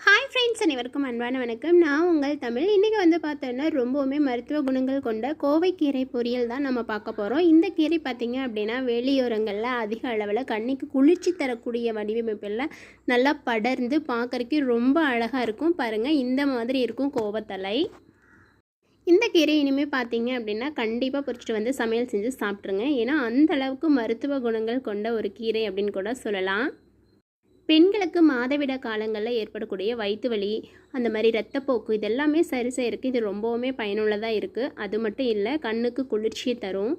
Hi friends அனைவருக்கும் அன்பான வணக்கம். நான் உங்கள் தமிழ். இன்றைக்கி வந்து பார்த்தோன்னா ரொம்பவுமே மருத்துவ குணங்கள் கொண்ட கோவைக்கீரை பொரியல் தான் நம்ம பார்க்க போகிறோம் இந்த கீரை பார்த்திங்க அப்படின்னா வெளியோரங்களில் அதிக அளவில் கண்ணுக்கு குளிர்ச்சி தரக்கூடிய வடிவமைப்பில் நல்லா படர்ந்து பார்க்குறக்கு ரொம்ப அழகாக இருக்கும். பாருங்கள் இந்த மாதிரி இருக்கும் கோவத்தலை. இந்த கீரை இனிமேல் பார்த்தீங்க அப்படின்னா கண்டிப்பாக பொறிச்சிட்டு வந்து சமையல் செஞ்சு சாப்பிட்ருங்க ஏன்னா அந்த அளவுக்கு மருத்துவ குணங்கள் கொண்ட ஒரு கீரை அப்படின்னு கூட சொல்லலாம். பெண்களுக்கு மாதவிட காலங்களில் ஏற்படக்கூடிய வயிற்று வலி அந்த மாதிரி ரத்தப்போக்கு இதெல்லாமே சரி செய்யறதுக்கு இது ரொம்பவுமே பயனுள்ளதாக இருக்குது அது மட்டும் இல்லை கண்ணுக்கு குளிர்ச்சியை தரும்.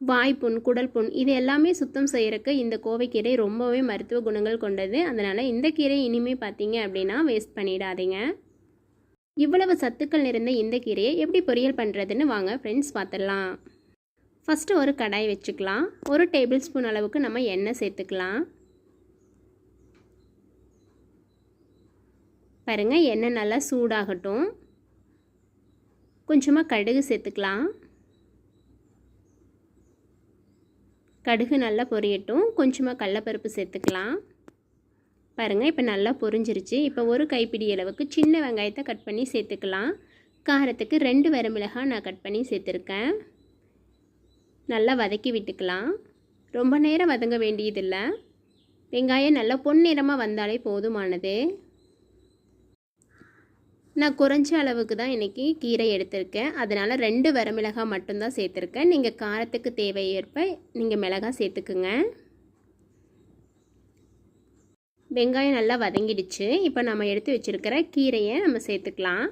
வாய்ப்புண் குடல் புண் இது எல்லாமே சுத்தம் செய்கிறக்கு இந்த கோவைக்கீரை ரொம்பவே மருத்துவ குணங்கள் கொண்டது. அதனால் இந்த கீரை இனிமேல் பார்த்தீங்க அப்படின்னா வேஸ்ட் பண்ணிடாதீங்க. இவ்வளவு சத்துக்கள் நிறைந்த இந்த கீரையை எப்படி பொரியல் பண்ணுறதுன்னு வாங்க ஃப்ரெண்ட்ஸ் பார்த்துடலாம் ஃபஸ்ட்டு ஒரு கடாய் வச்சுக்கலாம். ஒரு டேபிள் ஸ்பூன் அளவுக்கு நம்ம எண்ணெய் சேர்த்துக்கலாம். பாருங்கள் எண்ணெய் நல்லா சூடாகட்டும். கொஞ்சமாக கடுகு சேர்த்துக்கலாம். கடுகு நல்லா பொரியட்டும். கொஞ்சமாக கடலப்பருப்பு சேர்த்துக்கலாம். பாருங்கள் இப்போ நல்லா பொரிஞ்சிருச்சு. இப்போ ஒரு கைப்பிடி அளவுக்கு சின்ன வெங்காயத்தை கட் பண்ணி சேர்த்துக்கலாம். காரத்துக்கு ரெண்டு வரமிளகாய் நான் கட் பண்ணி சேர்த்துருக்கேன். நல்லா வதக்கி விட்டுக்கலாம். ரொம்ப நேரம் வதங்க வேண்டியதில்லை. வெங்காயம் நல்லா பொன்னிறமாக வந்தாலே போதுமானது. நான் குறைஞ்ச அளவுக்கு தான் இன்றைக்கி கீரை எடுத்திருக்கேன். அதனால் ரெண்டு வரமிளகாய் மட்டும்தான் சேர்த்துருக்கேன். நீங்கள் காரத்துக்கு தேவையேற்ப நீங்கள் மிளகாய் சேர்த்துக்குங்க. வெங்காயம் நல்லா வதங்கிடுச்சு. இப்போ நம்ம எடுத்து வச்சுருக்கிற கீரையை நம்ம சேர்த்துக்கலாம்.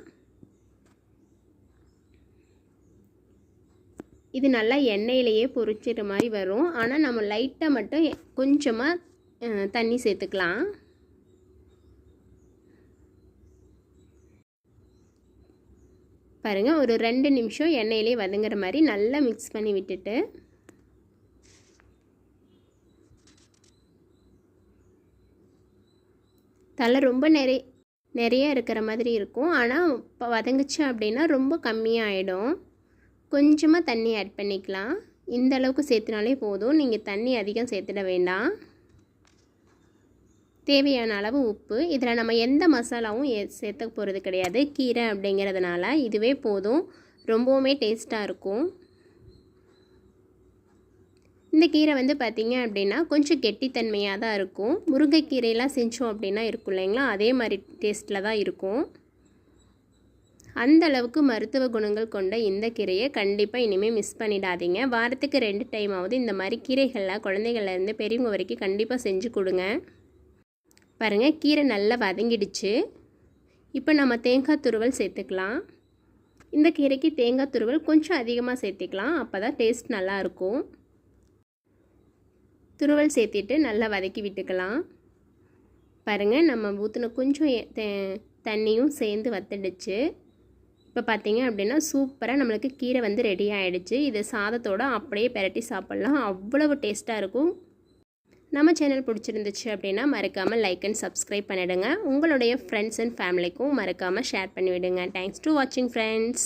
இது நல்லா எண்ணெயிலேயே பொரிச்சிற மாதிரி வரும். ஆனால் நம்ம லைட்டாக மட்டும் கொஞ்சமாக தண்ணி சேர்த்துக்கலாம். பாருங்கள் ஒரு ரெண்டு நிமிஷம் எண்ணெயிலே வதங்குற மாதிரி நல்லா மிக்ஸ் பண்ணி விட்டுட்டு. தலை ரொம்ப நிறைய நிறைய இருக்கிற மாதிரி இருக்கும். ஆனால் இப்போ வதங்குச்சு அப்படின்னா ரொம்ப கம்மியாக ஆகிடும் கொஞ்சமாக தண்ணி ஆட் பண்ணிக்கலாம். இந்த அளவுக்கு சேர்த்துனாலே போதும். நீங்கள் தண்ணி அதிகம் சேர்த்துட வேண்டாம். தேவையான அளவு உப்பு. இதில் நம்ம எந்த மசாலாவும் சேர்த்த போகிறது கிடையாது. கீரை அப்படிங்கிறதுனால இதுவே போதும். ரொம்பவுமே டேஸ்ட்டாக இருக்கும். இந்த கீரை வந்து பார்த்திங்க அப்படின்னா கொஞ்சம் கெட்டித்தன்மையாக தான் இருக்கும். முருங்கைக்கீரையெல்லாம் செஞ்சோம் அப்படின்னா இருக்கும் இல்லைங்களா? அதே மாதிரி டேஸ்ட்டில் தான் இருக்கும். அந்த அளவுக்கு மருத்துவ குணங்கள் கொண்ட இந்த கீரையை கண்டிப்பாக இனிமேல் மிஸ் பண்ணிடாதீங்க. வாரத்துக்கு ரெண்டு டைம் இந்த மாதிரி கீரைகளில் குழந்தைகள்லேருந்து பெரியவங்க வரைக்கும் கண்டிப்பாக செஞ்சு கொடுங்க. பாருங்கள் கீரை நல்லா வதங்கிடுச்சு. இப்போ நம்ம தேங்காய் துருவல் சேர்த்துக்கலாம். இந்த கீரைக்கு தேங்காய் துருவல் கொஞ்சம் அதிகமாக சேர்த்துக்கலாம். அப்போ தான் டேஸ்ட் நல்லாயிருக்கும் துருவல் சேர்த்திட்டு நல்லா வதக்கி விட்டுக்கலாம். பாருங்கள் நம்ம ஊற்றின கொஞ்சம் தண்ணியும் சேர்ந்து வத்தடிச்சு. இப்போ பார்த்தீங்க அப்படின்னா சூப்பராக நம்மளுக்கு கீரை வந்து ரெடி ஆகிடுச்சு இதை சாதத்தோடு அப்படியே பெரட்டி சாப்பிட்லாம். அவ்வளவு டேஸ்ட்டாக இருக்கும். நம்ம சேனல் பிடிச்சிருந்துச்சு அப்படின்னா மறக்காமல் லைக் அண்ட் சப்ஸ்கிரைப் பண்ணிவிடுங்க உங்களுடைய ஃப்ரெண்ட்ஸ் அண்ட் ஃபேமிலிக்கும் மறக்காமல் ஷேர் பண்ணிவிடுங்க. தேங்க்ஸ் டு வாட்சிங் ஃப்ரெண்ட்ஸ்